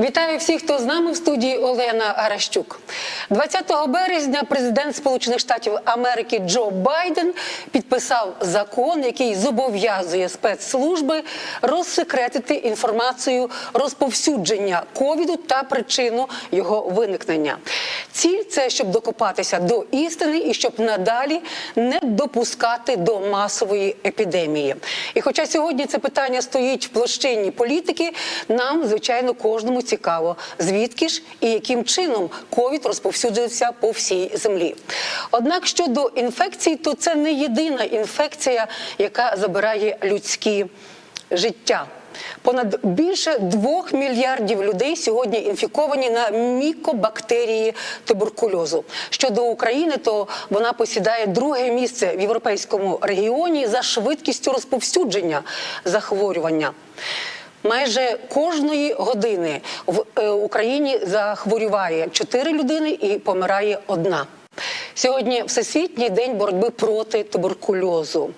Вітаю всіх, хто з нами в студії Олена Аращук. 20 березня президент Сполучених Штатів Америки Джо Байден підписав закон, який зобов'язує спецслужби розсекретити інформацію розповсюдження ковіду та причину його виникнення. Ціль це щоб докопатися до істини і щоб надалі не допускати до масової епідемії. І хоча сьогодні це питання стоїть в площині політики, нам звичайно кожному цікаво, звідки ж і яким чином ковід розповсюджується по всій землі. Однак щодо інфекцій, то це не єдина інфекція, яка забирає людські життя. Понад більше двох мільярдів людей сьогодні інфіковані на мікобактерії туберкульозу. Щодо України, то вона посідає друге місце в європейському регіоні за швидкістю розповсюдження захворювання. Майже кожної години в е, Україні захворюває чотири людини і помирає одна. Сьогодні Всесвітній день боротьби проти туберкульозу.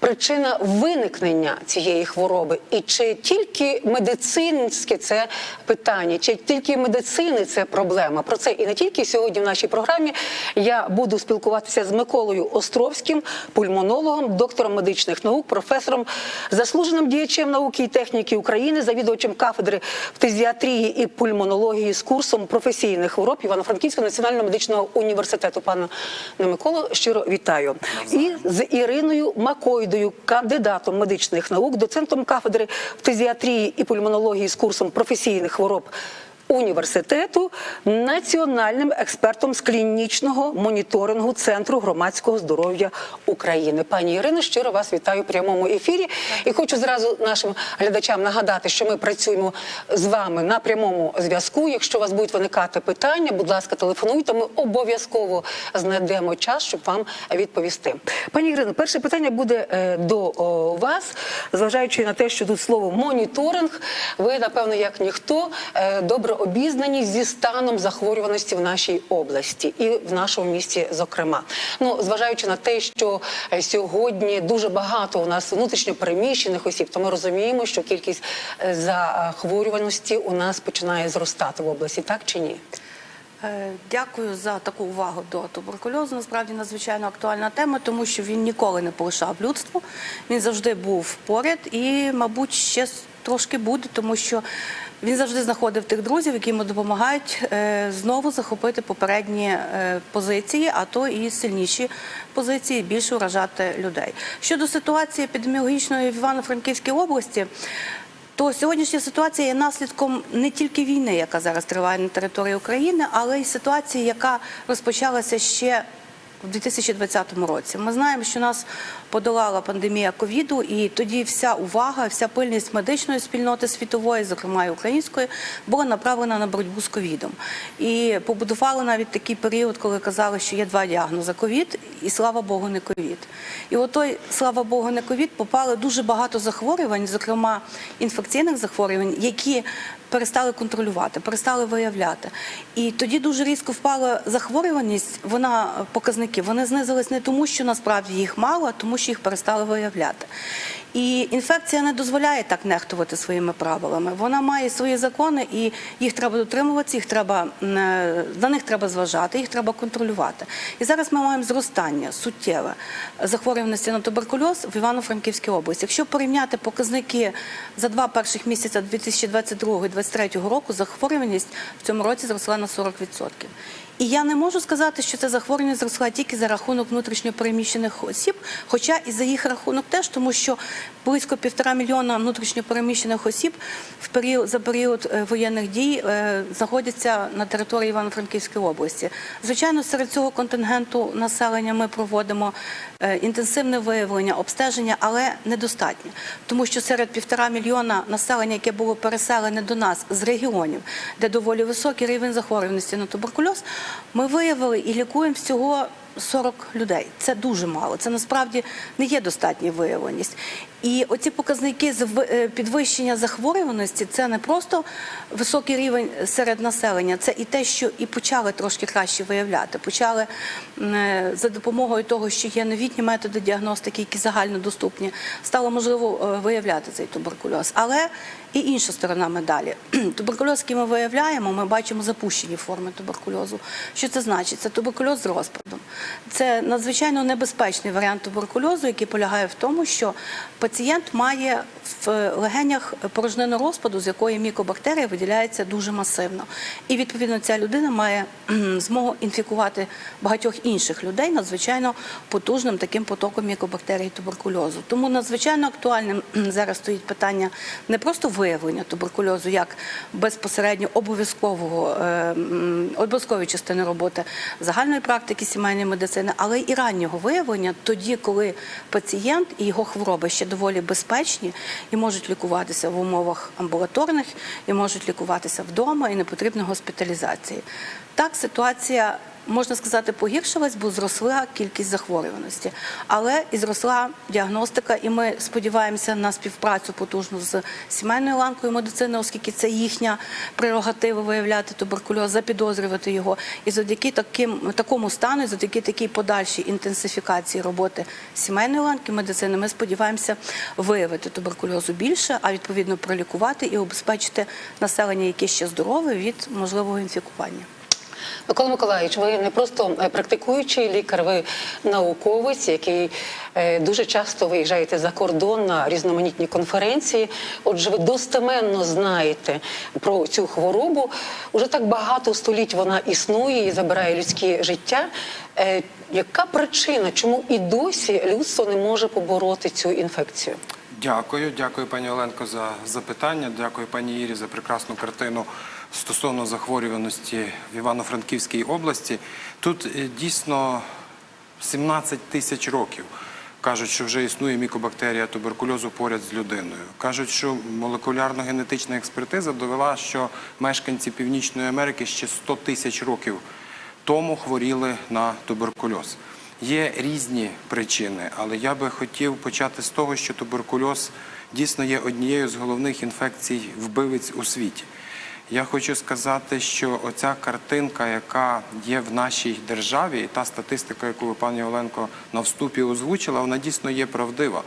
Причина виникнення цієї хвороби, і чи тільки медицинське це питання, чи тільки медицини це проблема? Про це і не тільки сьогодні в нашій програмі. Я буду спілкуватися з Миколою Островським, пульмонологом, доктором медичних наук, професором, заслуженим діячем науки і техніки України, завідувачем кафедри фтизіатрії і пульмонології з курсом професійних хвороб Івано-Франківського національного медичного університету. Пане Миколо, щиро вітаю. І з Іриною Макойдою, кандидатом медичних наук, доцентом кафедри фтизіатрії і пульмонології з курсом професійних хвороб. Університету національним експертом з клінічного моніторингу Центру громадського здоров'я України. Пані Ірино, щиро вас вітаю в прямому ефірі. І хочу зразу нашим глядачам нагадати, що ми працюємо з вами на прямому зв'язку. Якщо у вас будуть виникати питання, будь ласка, телефонуйте. Ми обов'язково знайдемо час, щоб вам відповісти. Пані Ірино, перше питання буде е, до вас, зважаючи на те, що тут слово моніторинг. Ви напевно, як ніхто, е, добре обізнані зі станом захворюваності в нашій області і в нашому місті, зокрема. Ну, зважаючи на те, що е, сьогодні дуже багато у нас внутрішньо переміщених осіб, то ми розуміємо, що кількість е, захворюваності у нас починає зростати в області, так чи ні? Е, Дякую за таку увагу до туберкульозу. Насправді надзвичайно актуальна тема, тому що він ніколи не полишав людство. Він завжди був поряд і, мабуть, ще трошки буде, тому що він завжди знаходив тих друзів, які йому допомагають е, знову захопити попередні е, позиції, а то і сильніші позиції, більше вражати людей. Щодо ситуації епідеміологічної в Івано-Франківській області. То сьогоднішня ситуація є наслідком не тільки війни, яка зараз триває на території України, але й ситуації, яка розпочалася ще в 2020 році. Ми знаємо, що нас подолала пандемія ковіду, і тоді вся увага, вся пильність медичної спільноти світової, зокрема і української, була направлена на боротьбу з ковідом. І побудували навіть такий період, коли казали, що є два діагнози ковід, і слава Богу, не ковід. І от той, слава Богу, не ковід, попали дуже багато захворювань, зокрема інфекційних захворювань, які перестали контролювати, перестали виявляти. І тоді дуже різко впала захворюваність. Вона показники вони знизились не тому, що насправді їх мало, а тому, що їх перестали виявляти. І інфекція не дозволяє так нехтувати своїми правилами. Вона має свої закони, і їх треба дотримуватися, їх треба е, на них треба зважати, їх треба контролювати. І зараз ми маємо зростання суттєве захворюваності на туберкульоз в Івано-Франківській області. Якщо порівняти показники за два перших місяця 2022-2023 року, захворюваність в цьому році зросла на 40%. І я не можу сказати, що ця захворюваність зросла тільки за рахунок внутрішньопереміщених осіб, хоча і за їх рахунок теж, тому що близько півтора мільйона внутрішньопереміщених осіб в період за період е, воєнних дій е, знаходяться на території Івано-Франківської області. Звичайно, серед цього контингенту населення ми проводимо е, інтенсивне виявлення, обстеження, але недостатньо, тому що серед півтора мільйона населення, яке було переселене до нас з регіонів, де доволі високий рівень захворюваності на туберкульоз, ми виявили і лікуємо всього 40 людей. Це дуже мало. Це насправді не є достатня виявленість. І оці показники з е, підвищення захворюваності це не просто високий рівень серед населення, це і те, що і почали трошки краще виявляти. Почали е, за допомогою того, що є новітні методи діагностики, які загальнодоступні, стало можливо е, виявляти цей туберкульоз. Але і інша сторона медалі. Туберкульоз, який ми виявляємо, ми бачимо запущені форми туберкульозу. Що це значить? Це туберкульоз з розпадом. Це надзвичайно небезпечний варіант туберкульозу, який полягає в тому, що пацієнт має в легенях порожнину розпаду, з якої мікобактерія виділяється дуже масивно. І відповідно ця людина має змогу інфікувати багатьох інших людей надзвичайно потужним таким потоком мікобактерій туберкульозу. Тому надзвичайно актуальним зараз стоїть питання не просто виявлення туберкульозу як безпосередньо обов'язкового е, обов'язкової частини роботи загальної практики сімейної медицини, але і раннього виявлення тоді, коли пацієнт і його хвороби ще доволі безпечні і можуть лікуватися в умовах амбулаторних, і можуть лікуватися вдома, і не потрібно госпіталізації. Так, ситуація. Можна сказати, погіршилась, бо зросла кількість захворюваності, але і зросла діагностика, і ми сподіваємося на співпрацю потужну з сімейною ланкою медицини, оскільки це їхня прерогатива виявляти туберкульоз, запідозрювати його. І завдяки таким такому стану, і завдяки такій подальшій інтенсифікації роботи сімейної ланки медицини, ми сподіваємося виявити туберкульозу більше, а відповідно пролікувати і обезпечити населення, яке ще здорове, від можливого інфікування. Микола Миколаївич, ви не просто е, практикуючий лікар, ви науковець, який е, дуже часто виїжджаєте за кордон на різноманітні конференції. Отже, ви достеменно знаєте про цю хворобу. Уже так багато століть вона існує і забирає людське життя. Е, Яка причина, чому і досі людство не може побороти цю інфекцію? Дякую, дякую пані Оленко за запитання. Дякую пані Ірі за прекрасну картину стосовно захворюваності в Івано-Франківській області. Тут е, дійсно 17 тисяч років. Кажуть, що вже існує мікобактерія туберкульозу поряд з людиною. Кажуть, що молекулярно-генетична експертиза довела, що мешканці Північної Америки ще 100 тисяч років тому хворіли на туберкульоз. Є різні причини, але я би хотів почати з того, що туберкульоз дійсно є однією з головних інфекцій вбивець у світі. Я хочу сказати, що оця картинка, яка є в нашій державі, і та статистика, яку ви, пані Оленко, на вступі озвучила, вона дійсно є правдива.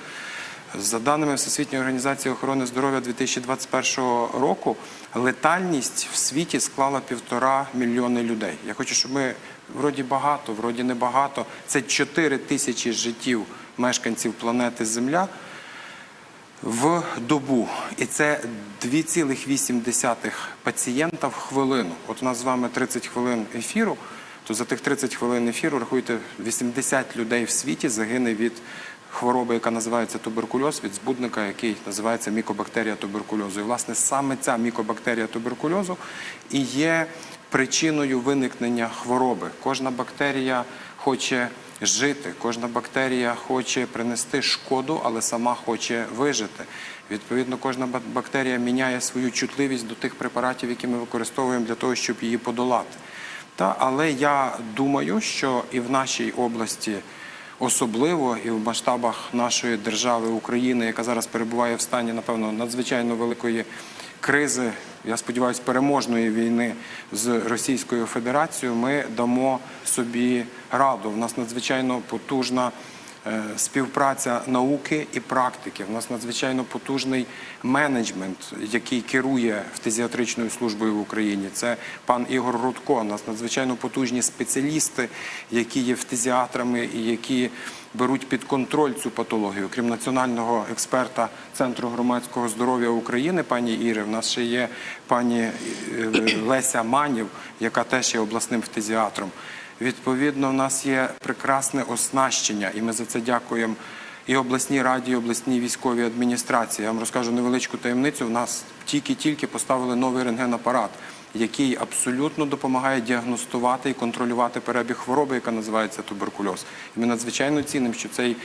За даними Всесвітньої організації охорони здоров'я 2021 року, летальність в світі склала півтора мільйони людей. Я хочу, щоб ми вроді багато, вроді небагато. Це 4 тисячі життів мешканців планети Земля в добу. І це 2,8 пацієнта в хвилину. От у нас з вами 30 хвилин ефіру, то за тих 30 хвилин ефіру, рахуйте, 80 людей в світі загине від хвороби, яка називається туберкульоз, від збудника, який називається мікобактерія туберкульозу. І, власне, саме ця мікобактерія туберкульозу і є причиною виникнення хвороби. Кожна бактерія хоче жити, кожна бактерія хоче принести шкоду, але сама хоче вижити. Відповідно, кожна бактерія міняє свою чутливість до тих препаратів, які ми використовуємо для того, щоб її подолати. Та, але я думаю, що і в нашій області особливо і в масштабах нашої держави України, яка зараз перебуває в стані, напевно, надзвичайно великої кризи, я сподіваюся, переможної війни з Російською Федерацією, ми дамо собі раду. У нас надзвичайно потужна співпраця науки і практики. У нас надзвичайно потужний менеджмент, який керує фтизіатричною службою в Україні. Це пан Ігор Рудко. У нас надзвичайно потужні спеціалісти, які є фтизіатрами і які беруть під контроль цю патологію. Крім національного експерта Центру громадського здоров'я України, пані Іри, в нас ще є пані е, Леся Манів, яка теж є обласним фтизіатром. Відповідно, в нас є прекрасне оснащення, і ми за це дякуємо і обласній раді, і обласній військовій адміністрації. Я вам розкажу невеличку таємницю. У нас тільки-тільки поставили новий рентгенапарат, який абсолютно допомагає діагностувати і контролювати перебіг хвороби, яка називається туберкульоз. І ми надзвичайно цінимо, що цей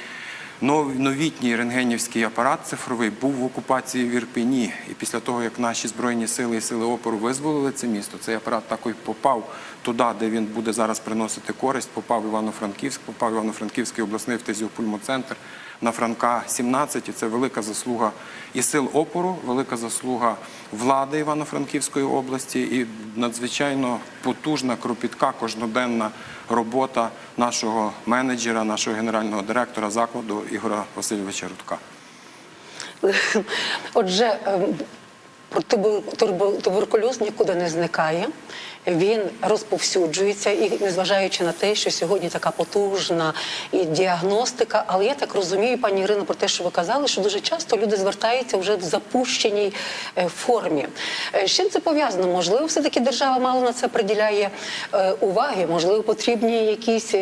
Новітній рентгенівський апарат цифровий був в окупації в Ірпені. І після того, як наші збройні сили і сили опору визволили це місто, цей апарат також попав туди, де він буде зараз приносити користь. Попав Івано-Франківськ, попав Івано-Франківський обласний фтизіопульмоцентр на Франка 17. І це велика заслуга і сил опору, велика заслуга влади Івано-Франківської області і надзвичайно потужна, кропітка, кожноденна робота нашого менеджера, нашого генерального директора закладу Ігора Васильовича Рудка. Отже, ем, туберкульоз нікуди не зникає. Він розповсюджується, і незважаючи на те, що сьогодні така потужна і діагностика, але я так розумію, пані Ірино, про те, що ви казали, що дуже часто люди звертаються вже в запущеній е, формі. Е, З чим це пов'язано? Можливо, все-таки держава мало на це приділяє е, уваги, можливо, потрібні якісь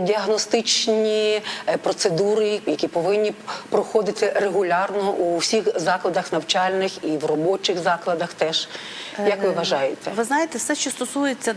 діагностичні процедури, які повинні проходити регулярно у всіх закладах навчальних і в робочих закладах теж. Як ви вважаєте? Ви знаєте, все, що стосується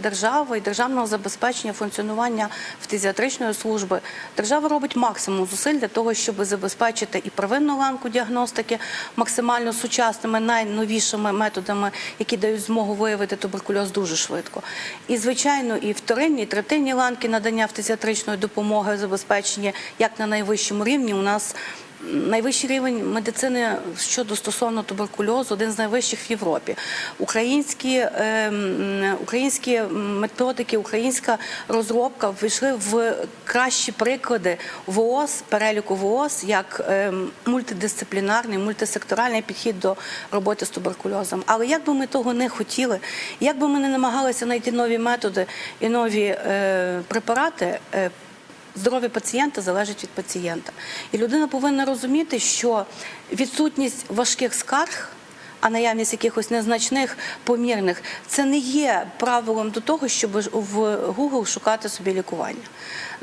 держави і державного забезпечення функціонування фтизіатричної служби, держава робить максимум зусиль для того, щоб забезпечити і первинну ланку діагностики максимально сучасними, найновішими методами, які дають змогу виявити туберкульоз дуже швидко. І звичайно, і вторинні, і третинні ланки надання фтизіатричної допомоги забезпечення як на найвищому рівні у нас. Найвищий рівень медицини щодо стосовно туберкульозу один з найвищих в Європі. Українські, ем, українські методики, українська розробка вийшли в кращі приклади ВООЗ, переліку ВООЗ, як ем, мультидисциплінарний, мультисекторальний підхід до роботи з туберкульозом. Але як би ми того не хотіли, як би ми не намагалися знайти нові методи і нові е, препарати. е, Здоров'я пацієнта залежить від пацієнта. І людина повинна розуміти, що відсутність важких скарг, а наявність якихось незначних помірних, це не є правилом до того, щоб в Google шукати собі лікування.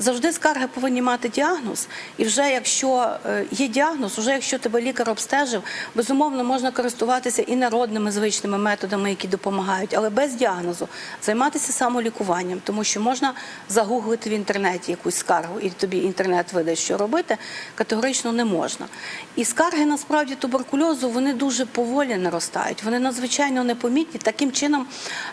Завжди скарги повинні мати діагноз, і вже якщо е, є діагноз, вже якщо тебе лікар обстежив, безумовно можна користуватися і народними звичними методами, які допомагають, але без діагнозу займатися самолікуванням, тому що можна загуглити в інтернеті якусь скаргу, і тобі інтернет видасть, що робити, категорично не можна. І скарги насправді туберкульозу вони дуже поволі наростають, вони надзвичайно непомітні. Таким чином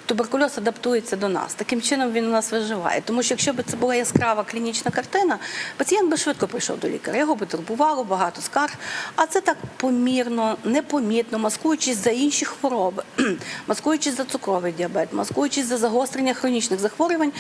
туберкульоз адаптується до нас, таким чином він у нас виживає. Тому що якщо б це була яскрава клінічна картина, пацієнт би швидко прийшов до лікаря, його би турбувало багато скарг. А це так помірно, непомітно, маскуючись за інші хвороби, маскуючись за цукровий діабет, маскуючись за загострення хронічних захворювань,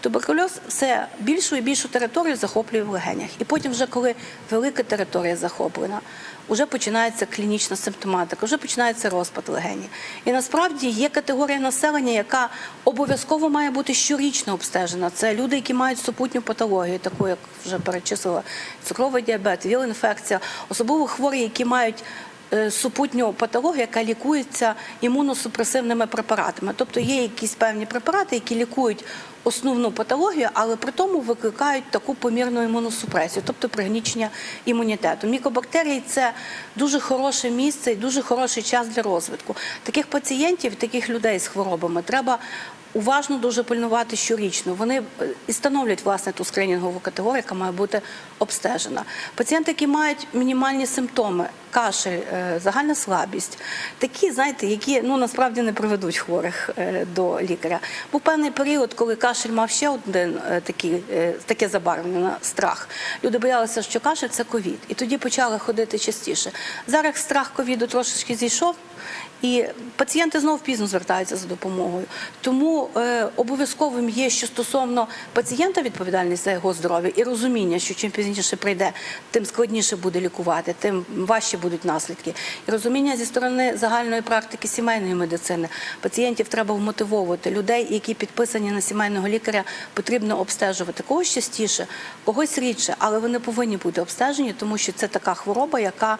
туберкульоз все більшу і більшу територію захоплює в легенях. І потім, вже коли велика територія захоплена, вже починається клінічна симптоматика, вже починається розпад легені. І насправді є категорія населення, яка обов'язково має бути щорічно обстежена. Це люди, які мають супутню патологію, таку як вже перечислила цукровий діабет, віл-інфекція, особливо хворі, які мають е, супутню патологію, яка лікується імуносупресивними препаратами. Тобто є якісь певні препарати, які лікують основну патологію, але при тому викликають таку помірну імуносупресію, тобто пригнічення імунітету. Мікобактерії це дуже хороше місце і дуже хороший час для розвитку. Таких пацієнтів, таких людей з хворобами треба. Уважно дуже пильнувати щорічно. Вони е, і становлять власне ту скринінгову категорію, яка має бути обстежена. Пацієнти, які мають мінімальні симптоми, кашель, е, загальна слабість, такі, знаєте, які ну насправді не приведуть хворих е, до лікаря. Був певний період, коли кашель мав ще один такий, таке забарвлення страх. Люди боялися, що кашель це ковід, і тоді почали ходити частіше. Зараз страх ковіду трошечки зійшов. І пацієнти знову пізно звертаються за допомогою. Тому е, обов'язковим є, що стосовно пацієнта відповідальність за його здоров'я і розуміння, що чим пізніше прийде, тим складніше буде лікувати, тим важче будуть наслідки. І розуміння зі сторони загальної практики сімейної медицини. Пацієнтів треба вмотивовувати. Людей, які підписані на сімейного лікаря, потрібно обстежувати когось частіше, когось рідше, але вони повинні бути обстежені, тому що це така хвороба, яка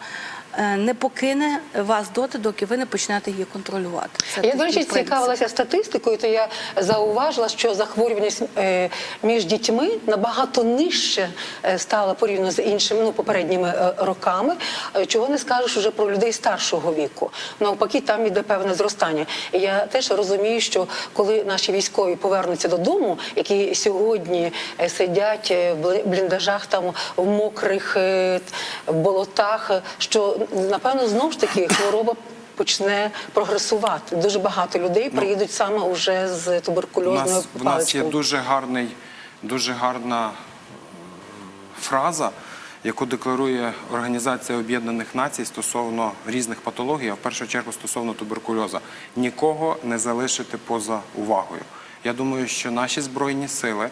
не покине вас доти, доки ви не почнете її контролювати. Це Я, до речі, цікавилася статистикою, то я зауважила, що захворюваність е, між дітьми набагато нижче е, стала порівняно з іншими ну, попередніми е, роками. Е, Чого не скажеш уже про людей старшого віку. Навпаки, там іде певне зростання. І я теж розумію, що коли наші військові повернуться додому, які сьогодні е, сидять е, в бліндажах там в мокрих е, болотах, е, що напевно знову ж таки хвороба почне прогресувати. Дуже багато людей приїдуть саме уже з У туберкульозною нас, в нас є дуже гарний, дуже гарна е, фраза, яку декларує Організація Об'єднаних Націй стосовно різних патологій, а в першу чергу стосовно туберкульоза. Нікого не залишити поза увагою. Я думаю, що наші збройні сили,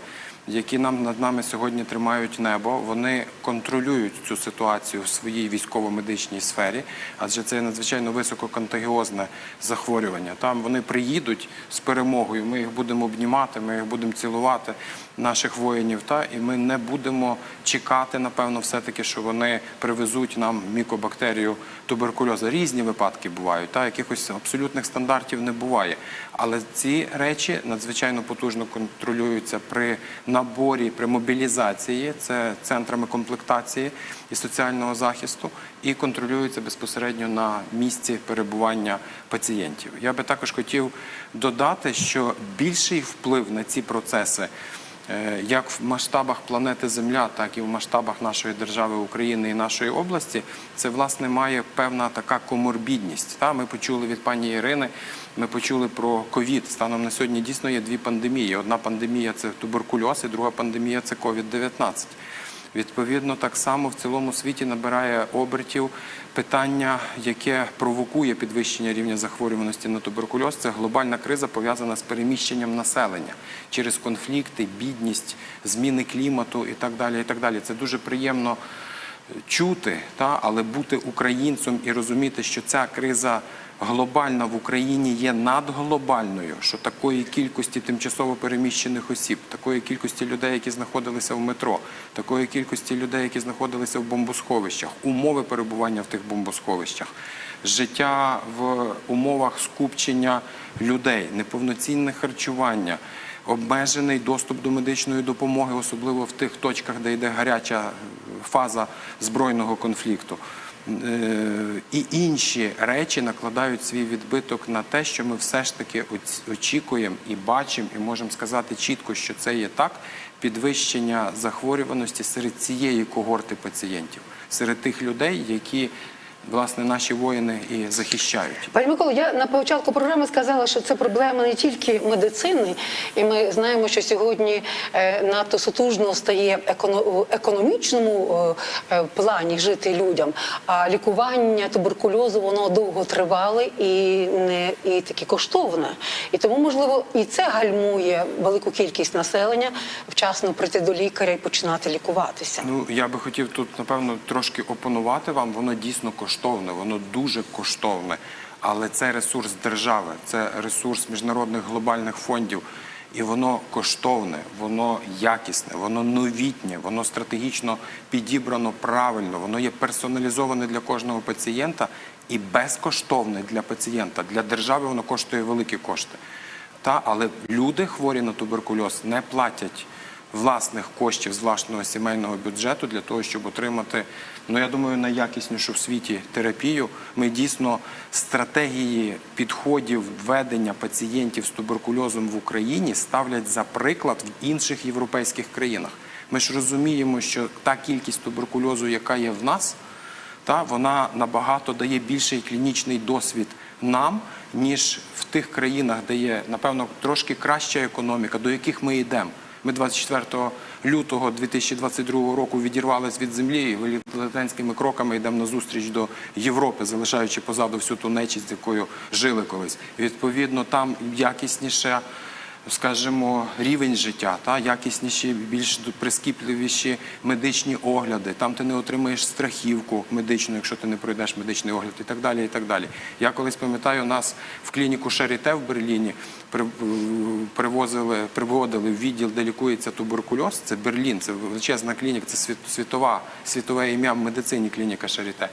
які нам над нами сьогодні тримають небо, вони контролюють цю ситуацію в своїй військово-медичній сфері, адже це надзвичайно висококонтагіозне захворювання. Там вони приїдуть з перемогою. Ми їх будемо обнімати, ми їх будемо цілувати, наших воїнів. Та і ми не будемо чекати, напевно, все-таки, що вони привезуть нам мікобактерію туберкульозу. Різні випадки бувають, та якихось абсолютних стандартів не буває. Але ці речі надзвичайно потужно контролюються при наборі, при мобілізації, це центрами комплектації і соціального захисту, і контролюються безпосередньо на місці перебування пацієнтів. Я би також хотів додати, що більший вплив на ці процеси. Е, Як в масштабах планети Земля, так і в масштабах нашої держави України і нашої області, це власне має певна така коморбідність. Та ми почули від пані Ірини. Ми почули про ковід. Станом на сьогодні дійсно є дві пандемії. Одна пандемія це туберкульоз, і друга пандемія це ковід 19 Відповідно, так само в цілому світі набирає обертів питання, яке провокує підвищення рівня захворюваності на туберкульоз. Це глобальна криза пов'язана з переміщенням населення через конфлікти, бідність, зміни клімату і так далі. І так далі. Це дуже приємно чути, та але бути українцем і розуміти, що ця криза глобальна в Україні є надглобальною, що такої кількості тимчасово переміщених осіб, такої кількості людей, які знаходилися в метро, такої кількості людей, які знаходилися в бомбосховищах, умови перебування в тих бомбосховищах, життя в умовах скупчення людей, неповноцінне харчування. Обмежений доступ до медичної допомоги, особливо в тих точках, де йде гаряча фаза збройного конфлікту. Е, І інші речі накладають свій відбиток на те, що ми все ж таки очікуємо і бачимо, і можемо сказати чітко, що це є так. Підвищення захворюваності серед цієї когорти пацієнтів, серед тих людей, які власне наші воїни і захищають. Пані Миколо, я на початку програми сказала, що це проблема не тільки медицини, і ми знаємо, що сьогодні е, надто сутужно стає в економічному е, е, плані жити людям. А лікування туберкульозу воно довго тривале і не і таке коштовне. І тому, можливо, і це гальмує велику кількість населення вчасно прийти до лікаря і починати лікуватися. Ну я би хотів тут напевно трошки опонувати вам. Воно дійсно коштовне, воно дуже коштовне, але це ресурс держави, це ресурс міжнародних глобальних фондів. І воно коштовне, воно якісне, воно новітнє, воно стратегічно підібрано правильно, воно є персоналізоване для кожного пацієнта і безкоштовне для пацієнта. Для держави воно коштує великі кошти. Та, але люди хворі на туберкульоз не платять власних коштів з власного сімейного бюджету для того, щоб отримати, ну я думаю, найякіснішу в світі терапію. Ми дійсно стратегії підходів ведення пацієнтів з туберкульозом в Україні ставлять за приклад в інших європейських країнах. Ми ж розуміємо, що та кількість туберкульозу, яка є в нас, та вона набагато дає більший клінічний досвід нам, ніж в тих країнах, де є напевно трошки краща економіка, до яких ми йдемо. Ми 24 лютого 2022 року відірвались від землі і велетенськими кроками йдемо на зустріч до Європи, залишаючи позаду всю ту нечість, з якою жили колись. Відповідно, там якісніше скажімо, рівень життя, та якісніші, більш прискіпливіші медичні огляди. Там ти не отримаєш страхівку медичну, якщо ти не пройдеш медичний огляд, і так далі. І так далі. Я колись пам'ятаю, нас в клініку Шаріте в Берліні привозили, приводили в відділ, де лікується туберкульоз. Це Берлін, це величезна клініка, це світова, світове ім'я в медицині клініка Шаріте.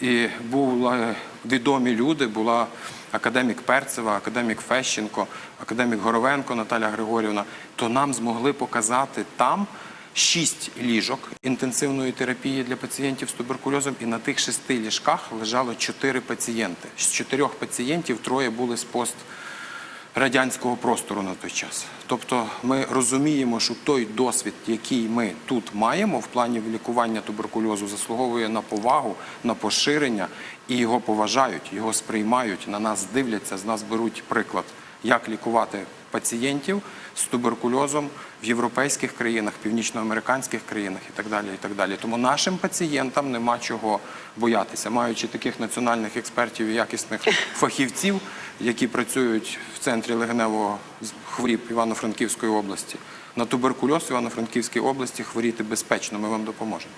і були відомі люди, була академік Перцева, академік Фещенко, академік Горовенко Наталя Григорівна, то нам змогли показати там шість ліжок інтенсивної терапії для пацієнтів з туберкульозом, і на тих шести ліжках лежало чотири пацієнти. З чотирьох пацієнтів троє були з пост радянського простору на той час. Тобто ми розуміємо, що той досвід, який ми тут маємо в плані лікування туберкульозу, заслуговує на повагу, на поширення, і його поважають, його сприймають, на нас дивляться, з нас беруть приклад, як лікувати пацієнтів з туберкульозом в європейських країнах, північноамериканських країнах і так далі. І так далі. Тому нашим пацієнтам нема чого боятися, маючи таких національних експертів і якісних фахівців, які працюють в центрі легеневого хворіб Івано-Франківської області. На туберкульоз в Івано-Франківській області хворіти безпечно. Ми вам допоможемо.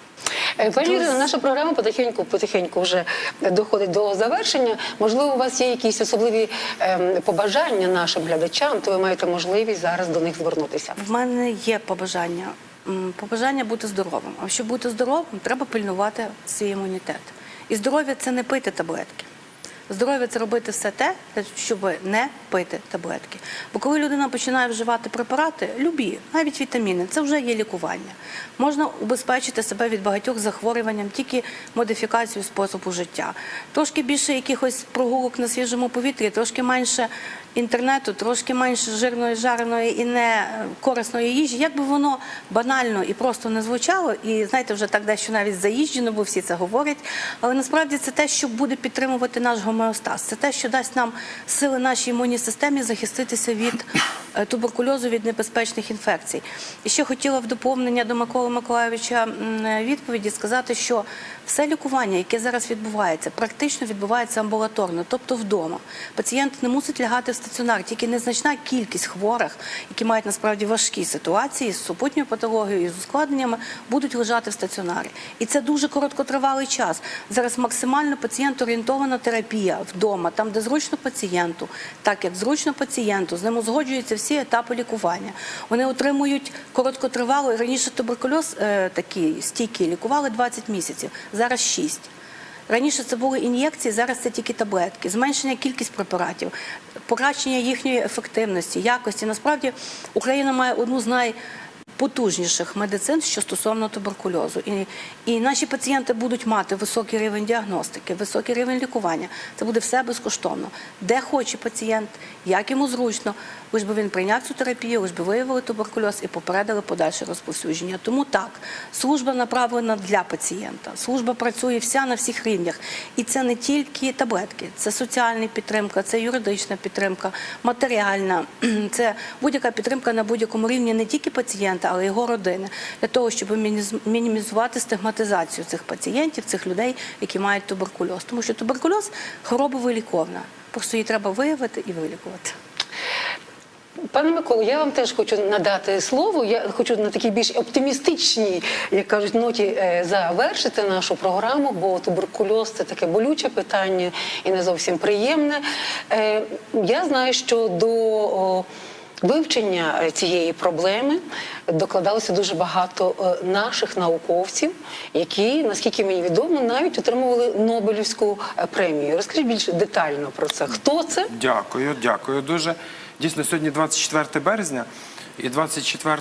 Е, Пані Ірино, наша програма потихеньку, потихеньку вже доходить до завершення. Можливо, у вас є якісь особливі ем, побажання нашим глядачам, то ви маєте можливість зараз до них звернутися. В мене є побажання. Побажання бути здоровим. А щоб бути здоровим, треба пильнувати свій імунітет. І здоров'я це не пити таблетки. Здоров'я це робити все те, щоб не пити таблетки. Бо коли людина починає вживати препарати, любі, навіть вітаміни, це вже є лікування. Можна убезпечити себе від багатьох захворювань тільки модифікацією способу життя. Трошки більше якихось прогулок на свіжому повітрі, трошки менше інтернету, трошки менше жирної, жареної і не е, корисної їжі. Як би воно банально і просто не звучало, і знаєте, вже так дещо навіть заїжджено, бо всі це говорять. Але насправді це те, що буде підтримувати наш гомеостаз. Це те, що дасть нам сили нашій імунній системі захиститися від е, туберкульозу, від небезпечних інфекцій. І ще хотіла в доповнення до Миколи Миколайовича е, відповіді сказати, що все лікування, яке зараз відбувається, практично відбувається амбулаторно, тобто вдома. Пацієнт не мусить лягати в стаціонар, тільки незначна кількість хворих, які мають насправді важкі ситуації з супутньою патологією і з ускладненнями, будуть лежати в стаціонарі. І це дуже короткотривалий час. Зараз максимально пацієнт-орієнтована терапія вдома, там, де зручно пацієнту, так як зручно пацієнту, з ним узгоджуються всі етапи лікування. Вони отримують короткотривалий, раніше туберкульоз е, такий стійкий лікували 20 місяців, зараз 6. Раніше це були ін'єкції, зараз це тільки таблетки, зменшення кількість препаратів, покращення їхньої ефективності, якості. Насправді Україна має одну з найпотужніших медицин, що стосовно туберкульозу. І, і наші пацієнти будуть мати високий рівень діагностики, високий рівень лікування. Це буде все безкоштовно. Де хоче пацієнт, як йому зручно, лиш би він прийняв цю терапію, лиш би виявили туберкульоз і попередили подальше розповсюдження. Тому так, служба направлена для пацієнта. Служба працює вся на всіх рівнях. І це не тільки таблетки, це соціальна підтримка, це юридична підтримка, матеріальна, це будь-яка підтримка на будь-якому рівні не тільки пацієнта, але й його родини, для того, щоб мінімізувати стигматизацію цих пацієнтів, цих людей, які мають туберкульоз. Тому що туберкульоз хвороба виліковна. Просто її треба виявити і вилікувати. Пане Миколо, я вам теж хочу надати слово. Я хочу на такій більш оптимістичній, як кажуть, ноті е, завершити нашу програму, бо туберкульоз це таке болюче питання і не зовсім приємне. Е, Я знаю, що до вивчення е, цієї проблеми докладалося дуже багато наших науковців, які, наскільки мені відомо, навіть отримували Нобелівську премію. Розкажіть більш детально про це. Хто це? Дякую, дякую дуже. Дійсно, сьогодні 24 березня, і 24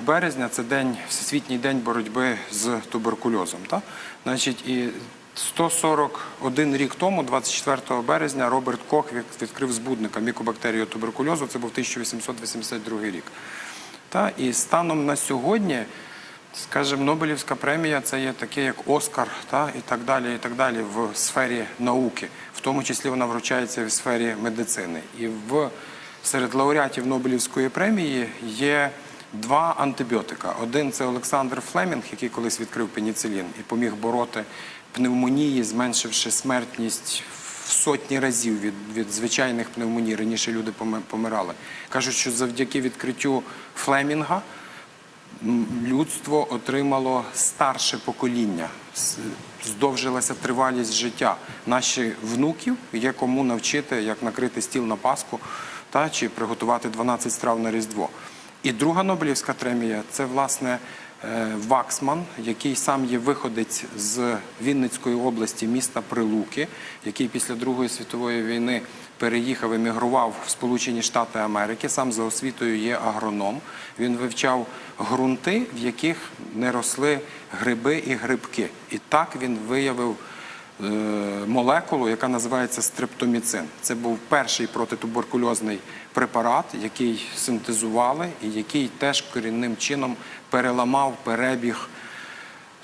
березня це день, всесвітній день боротьби з туберкульозом. Так? Значить, і 141 рік тому, 24 березня, Роберт Кох відкрив збудника мікобактерію туберкульозу. Це був 1882 рік. Та? І станом на сьогодні, скажімо, Нобелівська премія це є таке, як Оскар, та? і так далі, і так далі в сфері науки. В тому числі вона вручається в сфері медицини. І в, серед лауреатів Нобелівської премії є два антибіотика. Один це Олександр Флемінг, який колись відкрив пеніцилін і поміг бороти пневмонії, зменшивши смертність в сотні разів від, від звичайних пневмоній. Раніше люди поми- помирали. Кажуть, що завдяки відкриттю Флемінга людство отримало старше покоління, здовжилася тривалість життя. Наші внуків є кому навчити, як накрити стіл на Пасху та чи приготувати 12 страв на Різдво. І друга Нобелівська премія це власне е, Ваксман, який сам є виходець з Вінницької області міста Прилуки, який після Другої світової війни переїхав, емігрував в Сполучені Штати Америки. Сам за освітою є агроном. Він вивчав ґрунти, в яких не росли гриби і грибки. І так він виявив молекулу, яка називається стрептоміцин. Це був перший протитуберкульозний препарат, який синтезували і який теж корінним чином переламав перебіг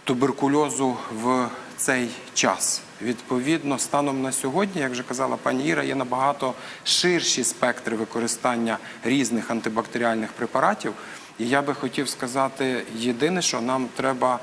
туберкульозу в цей час. Відповідно, станом на сьогодні, як вже казала пані Іра, є набагато ширші спектри використання різних антибактеріальних препаратів. І я би хотів сказати єдине, що нам треба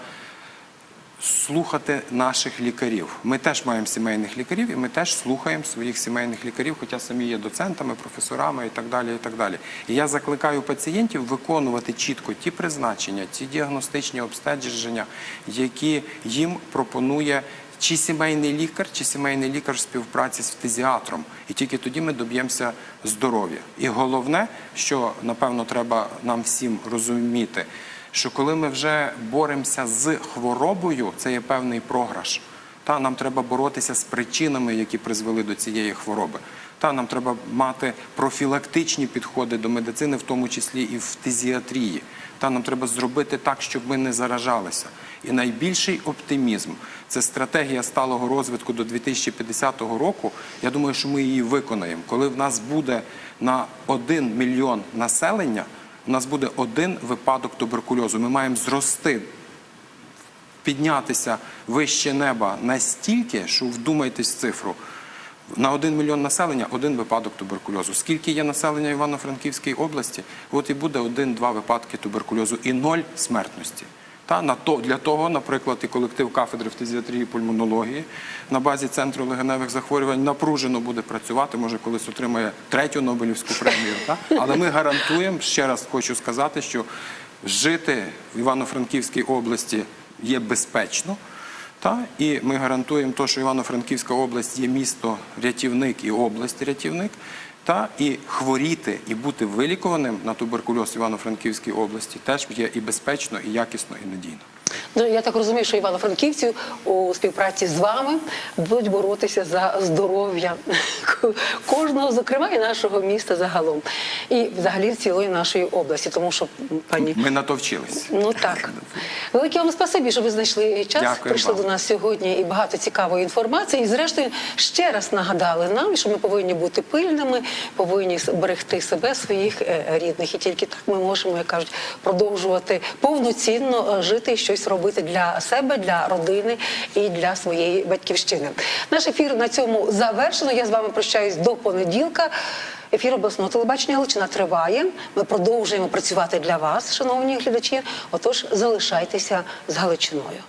слухати наших лікарів. Ми теж маємо сімейних лікарів, і ми теж слухаємо своїх сімейних лікарів, хоча самі є доцентами, професорами і так далі. І так далі. І я закликаю пацієнтів виконувати чітко ті призначення, ті діагностичні обстеження, які їм пропонує. Чи сімейний лікар, чи сімейний лікар в співпраці з фтизіатром, і тільки тоді ми доб'ємося здоров'я. І головне, що напевно треба нам всім розуміти, що коли ми вже боремося з хворобою, це є певний програш. Та нам треба боротися з причинами, які призвели до цієї хвороби. Та нам треба мати профілактичні підходи до медицини, в тому числі і в фтизіатрії. Та нам треба зробити так, щоб ми не заражалися. І найбільший оптимізм це стратегія сталого розвитку до 2050 року. Я думаю, що ми її виконаємо. Коли в нас буде на 1 мільйон населення, у нас буде один випадок туберкульозу. Ми маємо зрости піднятися вище неба настільки, що вдумайтесь цифру. На 1 мільйон населення один випадок туберкульозу. Скільки є населення Івано-Франківської області, от і буде один-два випадки туберкульозу і ноль смертності. Та на то для того, наприклад, і колектив кафедри фтизіатрії і пульмонології на базі центру легеневих захворювань напружено буде працювати. Може, колись отримає третю Нобелівську премію. Та? Але ми гарантуємо, ще раз хочу сказати, що жити в Івано-Франківській області є безпечно. Та і ми гарантуємо те, що Івано-Франківська область є місто рятівник і область рятівник. Та і хворіти і бути вилікуваним на туберкульоз Івано-Франківській області теж є і безпечно, і якісно, і надійно. Ну, я так розумію, що івано-франківці у співпраці з вами будуть боротися за здоров'я кожного, зокрема, і нашого міста загалом, і взагалі цілої нашої області, тому що пані. Ми на то вчились. Ну так. Велике вам спасибі, що ви знайшли час, Дякую прийшли вам. до нас сьогодні і багато цікавої інформації. І зрештою ще раз нагадали нам, що ми повинні бути пильними, повинні берегти себе, своїх е, рідних. І тільки так ми можемо, як кажуть, продовжувати повноцінно е, жити і щось робити для себе, для родини і для своєї батьківщини. Наш ефір на цьому завершено. Я з вами прощаюсь до понеділка. Ефір обласного телебачення Галичина триває. Ми продовжуємо працювати для вас, шановні глядачі. Отож, залишайтеся з Галичиною.